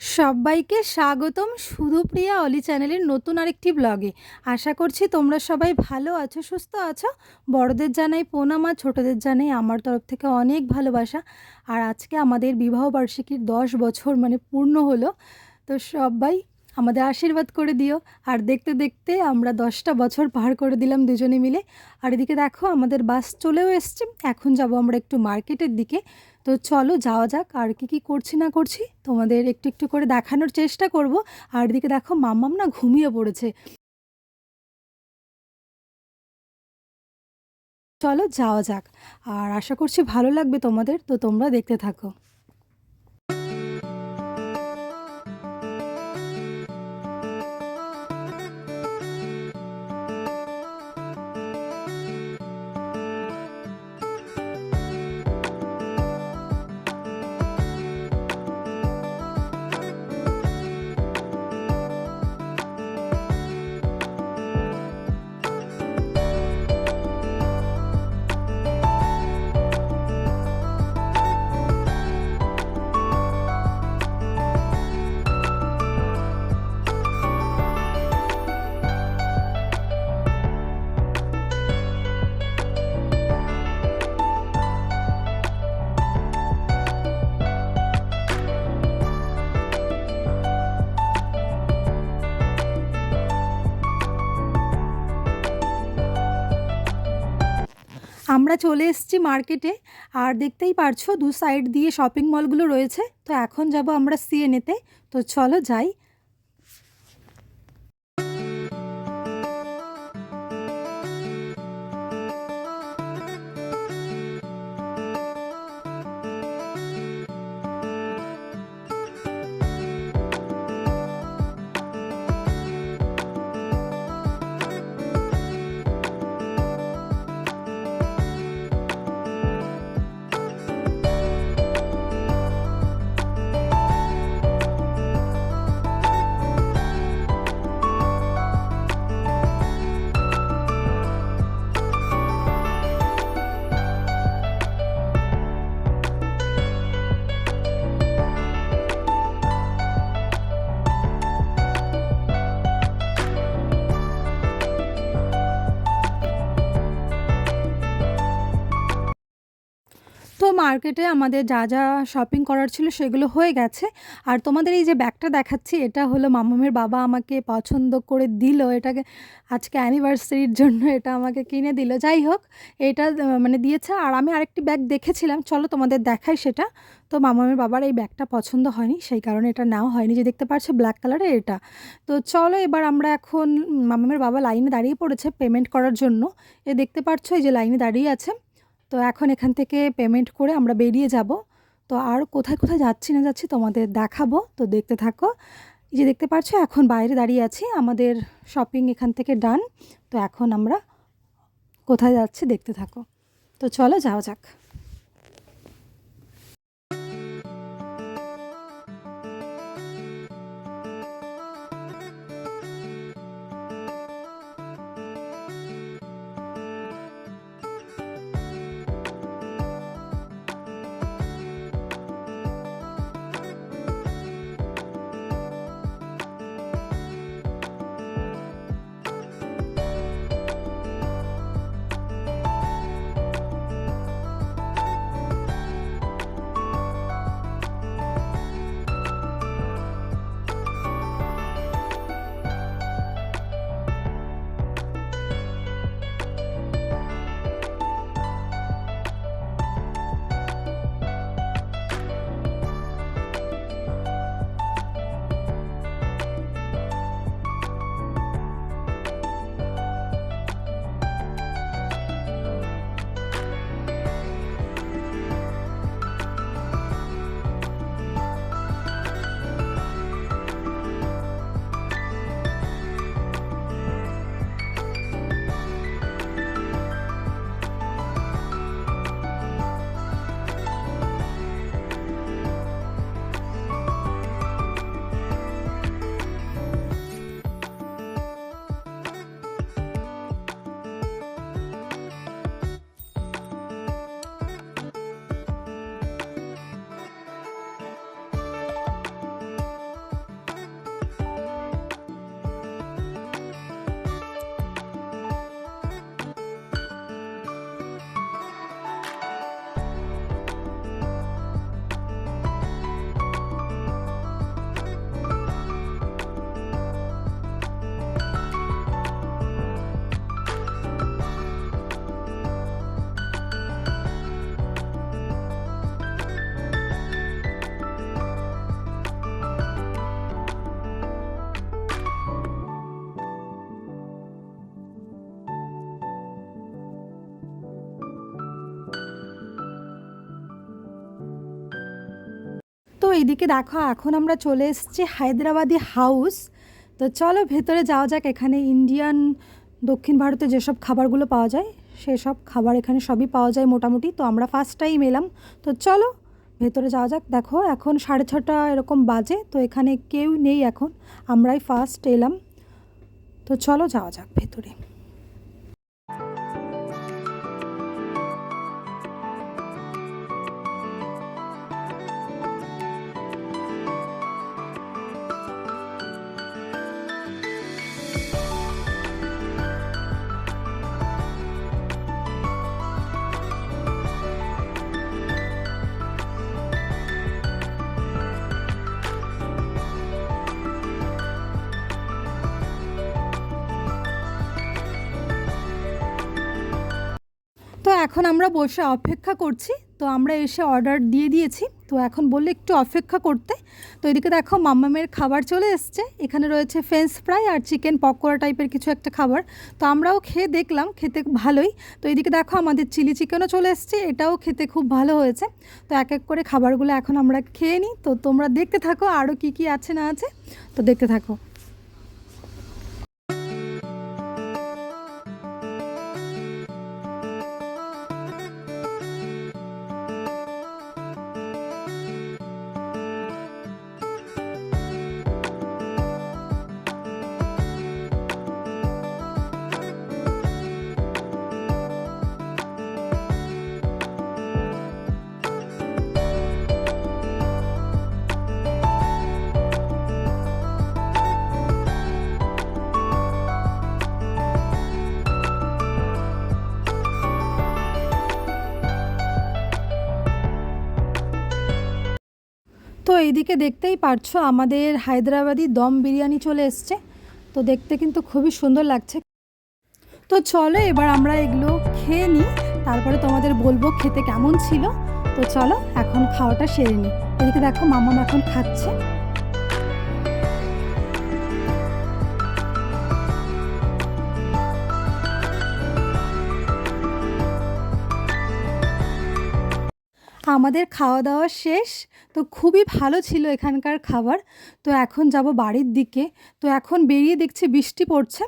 সবাইকে স্বাগতম সুধুপ্রিয়া অলি চ্যানেলের নতুন আরেকটি ব্লগে। আশা করছি তোমরা সবাই ভালো আছো, সুস্থ আছো। বড়দের জানাই প্রণাম আর ছোটোদের জানাই আমার তরফ থেকে অনেক ভালোবাসা। আর আজকে আমাদের বিবাহবার্ষিকীর দশ বছর মানে পূর্ণ হলো, তো সবাই আমাদের আশীর্বাদ করে দিও। আর দেখতে দেখতে আমরা দশটা বছর পার করে দিলাম দুজনে মিলে। আর এদিকে দেখো আমাদের বাস চলেও এসছে। এখন যাব আমরা একটু মার্কেটের দিকে। তো চলো যাওয়া যাক, আর কি কি করছি না করছি তোমাদের একটু একটু করে দেখানোর চেষ্টা করব। আর এদিকে দেখো মাম্মাম না ঘুমিয়ে পড়েছে। চলো যাওয়া যাক। আর আশা করছি ভালো লাগবে তোমাদের, তো তোমরা দেখতে থাকো। আমরা চলে এসেছি মার্কেটে আর দেখতেই পারছ দু সাইড দিয়ে শপিং মলগুলো রয়েছে। তো এখন যাব আমরা সিএনএতে তো চলো যাই। তো মার্কেটে আমাদের যা যা শপিং করার ছিল সেগুলো হয়ে গেছে। আর তোমাদের এই যে ব্যাগটা দেখাচ্ছি, এটা হলো মামামের বাবা আমাকে পছন্দ করে দিল। এটাকে আজকে অ্যানিভার্সারির জন্য এটা আমাকে কিনে দিল। যাই হোক, এটা মানে দিয়েছে। আর আমি আরেকটি ব্যাগ দেখেছিলাম। চলো তোমাদের দেখাই সেটা। তো মামামের বাবার এই ব্যাগটা পছন্দ হয়নি, সেই কারণে এটা নেওয়া হয়নি। যে দেখতে পাচ্ছ ব্ল্যাক কালারের এটা। তো চলো এবার আমরা এখন মামামের বাবা লাইনে দাঁড়িয়ে পড়েছে পেমেন্ট করার জন্য। এ দেখতে পাচ্ছ এই যে লাইনে দাঁড়িয়ে আছে। তো এখন এখান থেকে পেমেন্ট করে আমরা বেরিয়ে যাব। তো আর কোথায় কোথায় যাচ্ছি না যাচ্ছি তোমাদের দেখাবো। তো দেখতে থাকো। এই যে দেখতে পাচ্ছ এখন বাইরে দাঁড়িয়ে আছি। আমাদের শপিং এখান থেকে ডান তো এখন আমরা কোথায় যাচ্ছি দেখতে থাকো। তো চলো যাওয়া যাক। এইদিকে দেখো, এখন আমরা চলে এসেছি হায়দ্রাবাদি হাউস। তো চলো ভেতরে যাওয়া যাক, এখানে ইন্ডিয়ান, দক্ষিণ ভারতে যেসব খাবারগুলো পাওয়া যায়, সেসব খাবার এখানে সবই পাওয়া যায় মোটামুটি। তো আমরা ফার্স্ট টাইম এলাম। তো চলো ভেতরে যাওয়া যাক। দেখো, এখন সাড়ে ছটা এরকম বাজে, তো এখানে কেউ নেই এখন। আমরাই ফার্স্ট এলাম। তো চলো যাওয়া যাক ভেতরে। এখন আমরা বসে অপেক্ষা করছি, তো আমরা এসে অর্ডার দিয়ে দিয়েছি। তো এখন বললে একটু অপেক্ষা করতে। তো এদিকে দেখো মাম্মামের খাবার চলে এসছে। এখানে রয়েছে ফ্রেঞ্চ ফ্রাই আর চিকেন পকোড়া টাইপের কিছু একটা খাবার। তো আমরাও খেয়ে দেখলাম, খেতে ভালোই। তো এদিকে দেখো আমাদের চিলি চিকেনও চলে এসছে, এটাও খেতে খুব ভালো হয়েছে। তো এক এক করে খাবারগুলো এখন আমরা খেয়ে নিই। তো তোমরা দেখতে থাকো আরও কী কী আছে না আছে। তো দেখতে থাকো। তো এইদিকে দেখতেই পারছ আমাদের হায়দ্রাবাদি দম বিরিয়ানি চলে এসছে। তো দেখতে কিন্তু খুবই সুন্দর লাগছে। তো চলো এবার আমরা এগুলো খেয়ে নিই, তারপরে তোমাদের বলব খেতে কেমন ছিল। তো চলো এখন খাওয়াটা সেরে নিই। এদিকে দেখো মামা এখন খাচ্ছে। আমাদের খাওয়া দাওয়া শেষ। তো খুবই ভালো ছিল এখানকার খাবার। তো এখন যাব বাড়ির দিকে। তো এখন বেরিয়ে দেখছি বৃষ্টি পড়ছে।